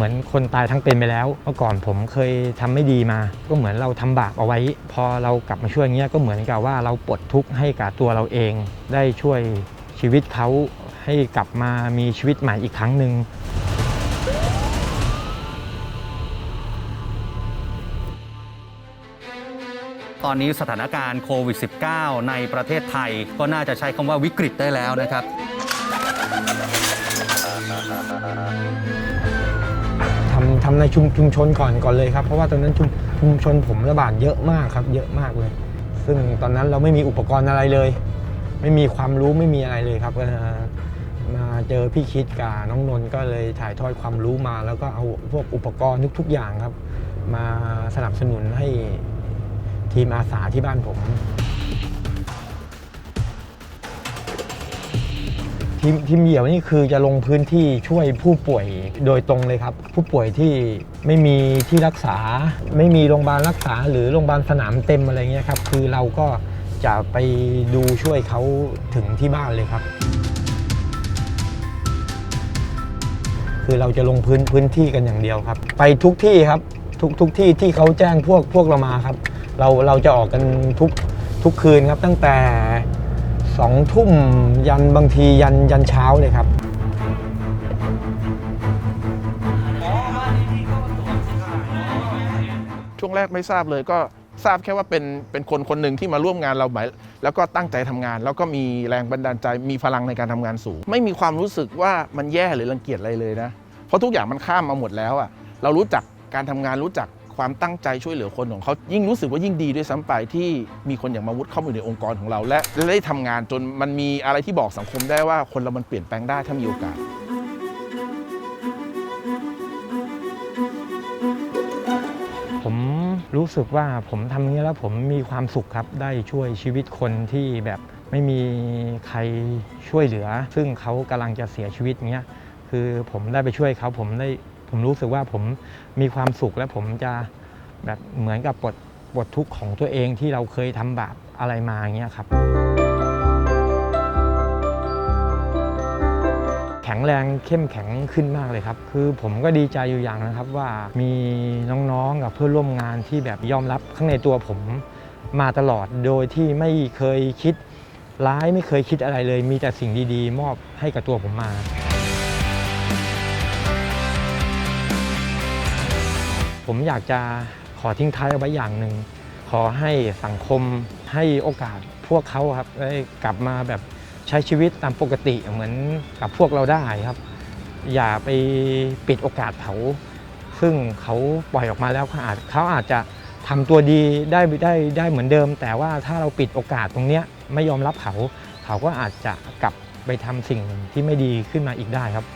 มือนคนตายทั้งเป็นไปแล้วเมื่อก่อนผมเคยทำไม่ดีมา ก็เหมือนเราทำบาปเอาไว้ พอเรากลับมาช่วยเงี้ยก็เหมือนกับว่าเราปลดทุกข์ให้กับตัวเราเอง ได้ช่วยชีวิตเขาให้กลับมามีชีวิตใหม่อีกครั้งหนึ่งตอนนี้สถานการณ์โควิด -19 ในประเทศไทย ก็น่าจะใช้คำว่าวิกฤตได้แล้วนะครับ ทำในชุมชุมชนก่อนก่อนเลยครับ เพราะว่าตอนนั้นชุมชุมชนผมระบาดเยอะมากครับ เยอะมากเลย ซึ่งตอนนั้นเราไม่มีอุปกรณ์อะไรเลย ไม่มีความรู้ไม่มีอะไรเลยครับมาเจอพี่คิดกับน้องนนท์ก็เลยถ่ายทอดความรู้มา แล้วก็เอาพวกอุปกรณ์ทุก ๆ อย่างครับ มาสนับสนุนให้ทีมอาสาที่บ้านผม ทีมทีมเหยี่ยวนี่คือจะลงพื้นที่ช่วยผู้ป่วยโดยตรงเลยครับ ผู้ป่วยที่ไม่มีที่รักษา ไม่มีโรงพยาบาลรักษา หรือโรงพยาบาลสนามเต็มอะไรเงี้ยครับคือเราก็จะไปดูช่วยเขาถึงที่บ้านเลยครับ คือเราจะลงพื้นพื้นที่กันอย่างเดียวครับ ไปทุกที่ครับทุกทุกที่ที่เขาแจ้งพวกพวกเรามาครับ เราเราจะออกกันทุกทุกคืนครับตั้งแต่ สองทุ่มยันบางทียันยันเช้าเลยครับช่วงแรกไม่ทราบเลยก็ทราบแค่ว่าเป็นเป็นคนคนหนึ่งที่มาร่วมงานเราหมายแล้วก็ตั้งใจทำงาน แล้วก็มีแรงบันดาลใจมีพลังในการทำงานสูง ไม่มีความรู้สึกว่ามันแย่หรือรังเกียจอะไรเลยนะ เพราะทุกอย่างมันข้ามมาหมดแล้วอะเรารู้จักการทำงานรู้จัก ความตั้งใจช่วยเหลือคนของเขายิ่งรู้สึกว่ายิ่งดีด้วยซ้ำไปที่มีคนอย่างมาวุฒิเข้ามาอยู่ในองค์กรของเรา และได้ทำงานจนมันมีอะไรที่บอกสังคมได้ว่าคนเรามันเปลี่ยนแปลงได้ถ้ามีโอกาส ผมรู้สึกว่าผมทำอย่างนี้แล้วผมมีความสุขครับ ได้ช่วยชีวิตคนที่แบบไม่มีใครช่วยเหลือ ซึ่งเขากำลังจะเสียชีวิตเงี้ยคือผมได้ไปช่วยเขาผมได้ ผมรู้สึกว่าผมมีความสุขและผมจะแบบเหมือนกับปลดปลดทุกข์ของตัวเองที่เราเคยทำบาปอะไรมาอย่างเงี้ยครับ แข็งแรงเข้มแข็งขึ้นมากเลยครับ คือผมก็ดีใจอยู่อย่างนะครับว่ามีน้องๆกับเพื่อนร่วมงานที่แบบยอมรับข้างในตัวผมมาตลอดโดยที่ไม่เคยคิดร้ายไม่เคยคิดอะไรเลย มีแต่สิ่งดีๆ มอบให้กับตัวผมมา ผมอยากจะขอทิ้งท้ายเอาไว้อย่างหนึ่ง ขอให้สังคมให้โอกาสพวกเขาครับได้กลับมาแบบใช้ชีวิตตามปกติเหมือนกับพวกเราได้ครับ อย่าไปปิดโอกาสเขา ซึ่งเขาปล่อยออกมาแล้วเขาอาจเขาอาจจะทำตัวดีได้ได้ได้เหมือนเดิม แต่ว่าถ้าเราปิดโอกาสตรงเนี้ยไม่ยอมรับเขา เขาก็อาจจะกลับไปทำสิ่งที่ไม่ดีขึ้นมาอีกได้ครับ